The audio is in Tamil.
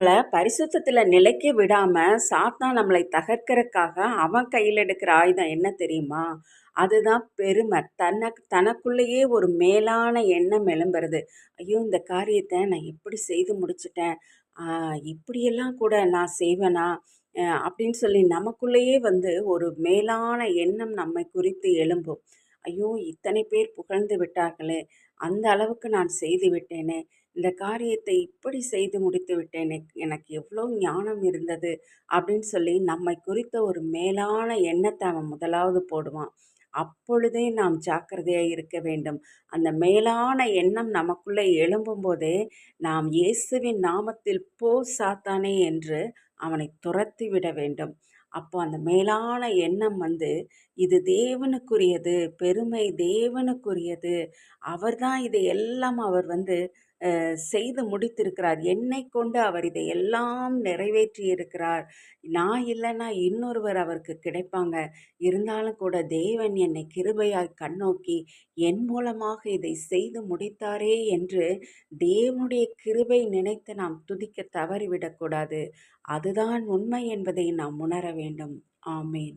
நம்மளை பரிசுத்தத்துல நிலைக்க விடாம சாத்தான் நம்மளை தகர்க்கறதுக்காக அவன் கையில் எடுக்கிற ஆயுதம் என்ன தெரியுமா? அதுதான் பெருமை. தன்னை தனக்குள்ளேயே ஒரு மேலான எண்ணம் எழும்புறது. ஐயோ! இந்த காரியத்தை நான் எப்படி செய்து முடிச்சுட்டேன். இப்படியெல்லாம் கூட நான் செய்வேனா? அப்படின்னு சொல்லி நமக்குள்ளேயே வந்து ஒரு மேலான எண்ணம் நம்மை குறித்து எழும்பும். ஐயோ! இத்தனை பேர் புகழ்ந்து விட்டார்களே! அந்த அளவுக்கு நான் செய்து விட்டேனே! இந்த காரியத்தை இப்படி செய்து முடித்து விட்டேன் எனக்கு எவ்வளோ ஞானம் இருந்தது அப்படின்னு சொல்லி நம்மை குறித்த ஒரு மேலான எண்ணத்தை அவன் முதலாவது போடுவான். அப்பொழுதே நாம் ஜாக்கிரதையாக இருக்க வேண்டும். அந்த மேலான எண்ணம் நமக்குள்ளே எழும்பும்போதே, நாம் இயேசுவின் நாமத்தில் போ சாத்தானே என்று அவனை துரத்தி விட வேண்டும். அப்போ அந்த மேலான எண்ணம் வந்து, இது தேவனுக்குரியது, பெருமை தேவனுக்குரியது. அவர்தான் இதை எல்லாம் அவர் வந்து செய்து முடித்திருக்கிறார். என்னை கொண்டு அவர் இதை எல்லாம் நிறைவேற்றி இருக்கிறார். நான் இல்லைன்னா இன்னொருவர் அவருக்கு கிடைப்பாங்க. இருந்தாலும் கூட தேவன் என்னை கிருபையாய் கண்ணோக்கி என் மூலமாக இதை செய்து முடித்தாரே என்று தேவனுடைய கிருபை நினைத்து நாம் துதிக்க தவறிவிடக்கூடாது. அதுதான் உண்மை என்பதை நாம் உணர வேண்டும். ஆமேன்.